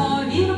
Повір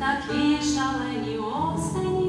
Такі шалені осені.